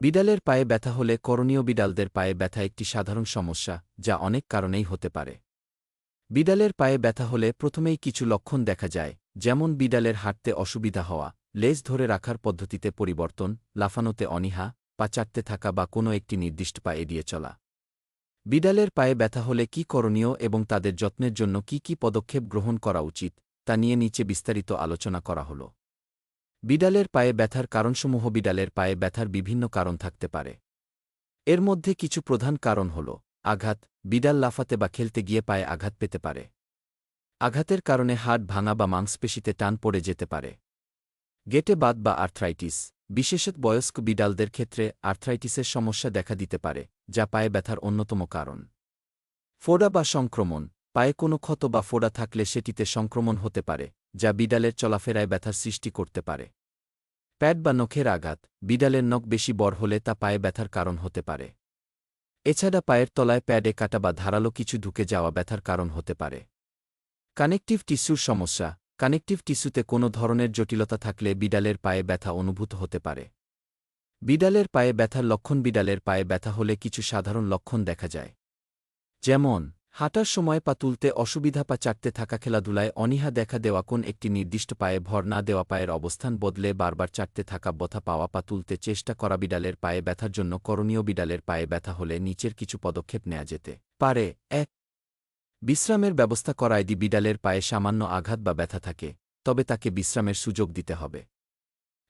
বিড়ালের পায়ে ব্যথা হলে করণীয় বিড়ালদের পায়ে ব্যথা একটি সাধারণ সমস্যা, যা অনেক কারণেই হতে পারে। বিড়ালের পায়ে ব্যথা হলে প্রথমেই কিছু লক্ষণ দেখা যায়, যেমন বিড়ালের হাঁটতে অসুবিধা হওয়া, লেজ ধরে রাখার পদ্ধতিতে পরিবর্তন, লাফানোতে অনীহা, পা চাটতে থাকা বা কোনো একটি নির্দিষ্ট পা এড়িয়ে চলা। বিড়ালের পায়ে ব্যথা হলে কি করণীয় এবং তাদের যত্নের জন্য কি কি পদক্ষেপ গ্রহণ করা উচিত, তা নিয়ে নিচে বিস্তারিত আলোচনা করা হল। বিড়ালের পায়ে ব্যথার কারণসমূহ বিড়ালের পায়ে ব্যথার বিভিন্ন কারণ থাকতে পারে। এর মধ্যে কিছু প্রধান কারণ হল আঘাত, বিড়াল লাফাতে বা খেলতে গিয়ে পায়ে আঘাত পেতে পারে। আঘাতের কারণে হাড় ভাঙা বা মাংসপেশিতে টান পড়ে যেতে পারে। গেটে বাদ বা আর্থ্রাইটিস, বিশেষত বয়স্ক বিড়ালদের ক্ষেত্রে আর্থ্রাইটিসের সমস্যা দেখা দিতে পারে, যা পায়ে ব্যথার অন্যতম কারণ। ফোড়া বা সংক্রমণ, পায়ে কোনো ক্ষত বা ফোড়া থাকলে সেটিতে সংক্রমণ হতে পারে। যা বিড়ালের চলাফেরায় ব্যথার সৃষ্টি করতে পারে। প্যাড বা নখের আঘাত বিড়ালের নখ বেশি বড় হলে তা পায়ে ব্যথার কারণ হতে পারে। এছাড়া পায়ের তলায় প্যাডে কাটা বা ধারালো কিছু ঢুকে যাওয়া ব্যথার কারণ হতে পারে। কানেকটিভ টিস্যুর সমস্যা কানেকটিভ টিস্যুতে কোনো ধরনের জটিলতা থাকলে বিড়ালের পায়ে ব্যথা অনুভূত হতে পারে। বিড়ালের পায়ে ব্যথার লক্ষণ বিড়ালের পায়ে ব্যথা হলে কিছু সাধারণ লক্ষণ দেখা যায়। যেমন হাঁটার সময় পা তুলতে অসুবিধা পা চাটতে থাকা খেলাধুলায় অনীহা দেখা দেওয়া কোন একটি নির্দিষ্ট পায়ে ভর না দেওয়া পায়ের অবস্থান বদলে বারবার চাটতে থাকা বথা পাওয়া পা তুলতে চেষ্টা করা বিড়ালের পায়ে ব্যথার জন্য করণীয় বিড়ালের পায়ে ব্যথা হলে নিচের কিছু পদক্ষেপ নেওয়া যেতে পারে। এক, বিশ্রামের ব্যবস্থা করায় দি বিড়ালের পায়ে সামান্য আঘাত বা ব্যথা থাকে, তবে তাকে বিশ্রামের সুযোগ দিতে হবে।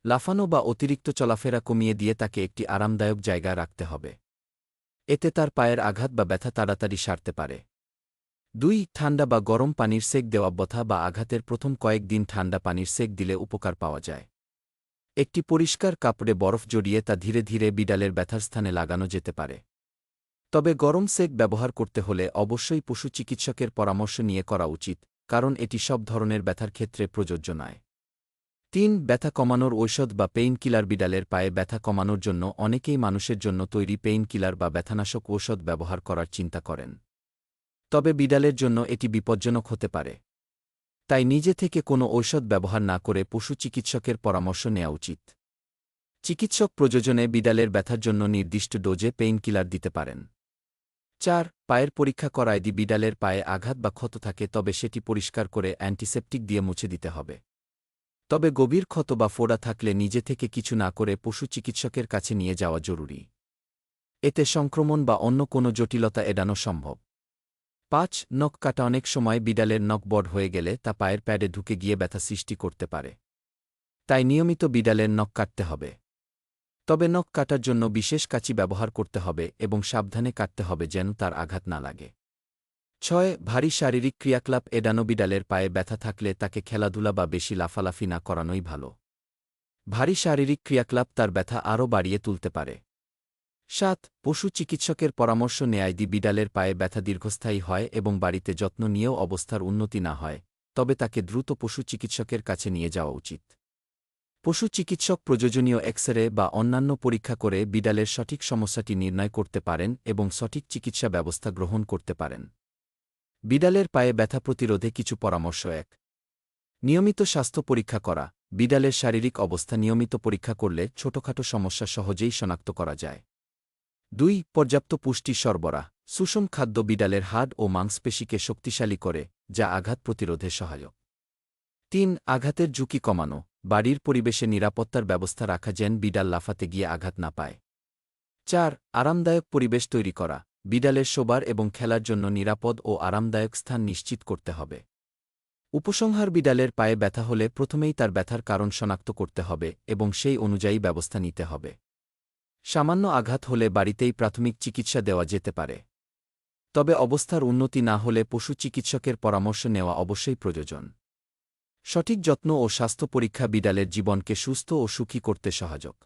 লাফানো বা অতিরিক্ত চলাফেরা কমিয়ে দিয়ে তাকে একটি আরামদায়ক জায়গা রাখতে হবে। এতে তার পায়ের আঘাত বা ব্যথা তাড়াতাড়ি সারতে পারে। দুই, ঠান্ডা বা গরম পানির সেক দেওয়া ব্যথা বা আঘাতের প্রথম কয়েক দিন ঠান্ডা পানির সেক দিলে উপকার পাওয়া যায়। একটি পরিষ্কার কাপড়ে বরফ জড়িয়ে তা ধীরে ধীরে বিড়ালের ব্যথার স্থানে লাগানো যেতে পারে। তবে গরম সেক ব্যবহার করতে হলে অবশ্যই পশু চিকিৎসকের পরামর্শ নিয়ে করা উচিত, কারণ এটি সব ধরনের ব্যথার ক্ষেত্রে প্রযোজ্য নয়। তিন, ব্যথা কমানোর ঔষধ বা পেইন কিলার বিড়ালের পায়ে ব্যথা কমানোর জন্য অনেকেই মানুষের জন্য তৈরি পেইন কিলার বা ব্যথানাশক ঔষধ ব্যবহার করার চিন্তা করেন। তবে বিড়ালের জন্য এটি বিপজ্জনক হতে পারে। তাই নিজে থেকে কোনো ঔষধ ব্যবহার না করে পশু চিকিৎসকের পরামর্শ নেওয়া উচিত। চিকিৎসক প্রযোজনে বিড়ালের ব্যথার জন্য নির্দিষ্ট ডোজে পেইন কিলার দিতে পারেন। চার, পায়ের পরীক্ষা করায় দি বিড়ালের পায়ে আঘাত বা ক্ষত থাকে, তবে সেটি পরিষ্কার করে অ্যান্টিসেপটিক দিয়ে মুছে দিতে হবে। তবে গভীর ক্ষত বা ফোড়া থাকলে নিজে থেকে কিছু না করে পশু চিকিৎসকের কাছে নিয়ে যাওয়া জরুরি। এতে সংক্রমণ বা অন্য কোনো জটিলতা এড়ানো সম্ভব। পাঁচ নখ কাটা অনেক সময় বিড়ালের নখ বড় হয়ে গেলে তা পায়ের প্যাডে ঢুকে গিয়ে ব্যথা সৃষ্টি করতে পারে। তাই নিয়মিত বিড়ালের নখ কাটতে হবে। তবে নখ কাটার জন্য বিশেষ কাঁচি ব্যবহার করতে হবে এবং সাবধানে কাটতে হবে যেন তার আঘাত না লাগে। ছয়, ভারী শারীরিক ক্রিয়াকলাপ এডানো বিড়ালের পায়ে ব্যথা থাকলে তাকে খেলাধুলা বা বেশি লাফালাফি না করানোই ভালো। ভারী শারীরিক ক্রিয়াকলাপ তার ব্যথা আরও বাড়িয়ে তুলতে পারে। সাত, পশু চিকিৎসকের পরামর্শ নেয়ায় দি বিড়ালের পায়ে ব্যথা দীর্ঘস্থায়ী হয় এবং বাড়িতে যত্ন নিয়েও অবস্থার উন্নতি না হয়, তবে তাকে দ্রুত পশু চিকিৎসকের কাছে নিয়ে যাওয়া উচিত। পশু চিকিৎসক প্রয়োজনীয় এক্স বা অন্যান্য পরীক্ষা করে বিড়ালের সঠিক সমস্যাটি নির্ণয় করতে পারেন এবং সঠিক চিকিৎসা ব্যবস্থা গ্রহণ করতে পারেন। বিড়ালের পায়ে ব্যথা প্রতিরোধে কিছু পরামর্শ এক। নিয়মিত স্বাস্থ্য পরীক্ষা করা। বিড়ালের শারীরিক অবস্থা নিয়মিত পরীক্ষা করলে ছোটখাটো সমস্যা সহজেই শনাক্ত করা যায়। দুই, পর্যাপ্ত পুষ্টি সরবরাহ। সুষম খাদ্য বিড়ালের হাড় ও মাংসপেশিকে শক্তিশালী করে, যা আঘাত প্রতিরোধে সহায়ক। তিন, আঘাতের ঝুঁকি কমানো। বাড়ির পরিবেশে নিরাপত্তার ব্যবস্থা রাখা যেন বিড়াল লাফাতে গিয়ে আঘাত না পায়। চার, আরামদায়ক পরিবেশ তৈরি করা। বিড়ালের শোবার এবং খেলার জন্য নিরাপদ ও আরামদায়ক স্থান নিশ্চিত করতে হবে। উপসংহার বিড়ালের পায়ে ব্যথা হলে প্রথমেই তার ব্যথার কারণ শনাক্ত করতে হবে এবং সেই অনুযায়ী ব্যবস্থা নিতে হবে। সামান্য আঘাত হলে বাড়িতেই প্রাথমিক চিকিৎসা দেওয়া যেতে পারে। তবে অবস্থার উন্নতি না হলে পশু চিকিৎসকের পরামর্শ নেওয়া অবশ্যই প্রয়োজন। সঠিক যত্ন ও স্বাস্থ্য পরীক্ষা বিড়ালের জীবনকে সুস্থ ও সুখী করতে সহায়ক।